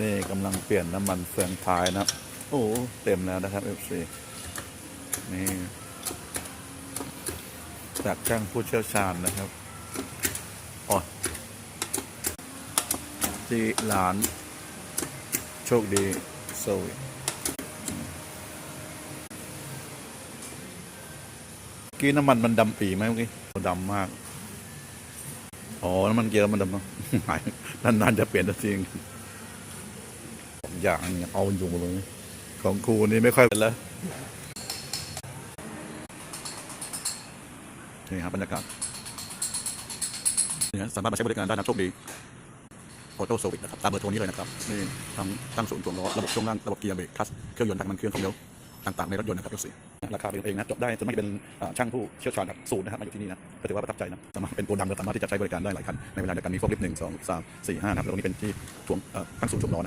นี่กำลังเปลี่ยนน้ำมันเฟืองท้ายนะโอ้เต็มแล้วนะครับ FC นี่ จากช่างผู้เชี่ยวชาญนะครับอ๋อที่ร้าน โชคดีโซยกี้น้ำมันมันดำปีไหมเมื่อกี้โอ้ดำมาก อ๋อ น้ำมันเกียร์มันดำเนาะหายนานๆจะเปลี่ยนตัวจริง อย่างเนี่ยเอาอยู่เลย ของครูนี่ไม่ค่อยเป็นแล้วนี่ครับบรรยากาศนี่ฮะสามารถมาใช้บริการได้นะโชคดีออโต้โซวิกนะครับตามเบอร์โทรนี้เลยนะครับนี่ทั้งตั้งศูนย์ถ่วงล้อระบบช่วงล่างระบบเกียร์เบรกคลัสเครื่องยนต์ทางมันเครื่องของเดียวต่างๆในรถยนต์นะครับรถสี่ราคาเป็นเองนะจบได้ส่วนมากจะเป็นช่างผู้เชี่ยวชาญแบบศูนย์นะครับมาอยู่ที่นี่นะก็ถือว่าประทับใจนะสามารถเป็นโกดังเราสามารถที่จะใช้บริการได้หลายคันในเวลาเดียวกันมีพวกลิฟต์หนึ่งสองสามสี่ห้านะครับแล้วนี่เป็นที่ถ่วงตั้งศูนย์ถ่วงล้อ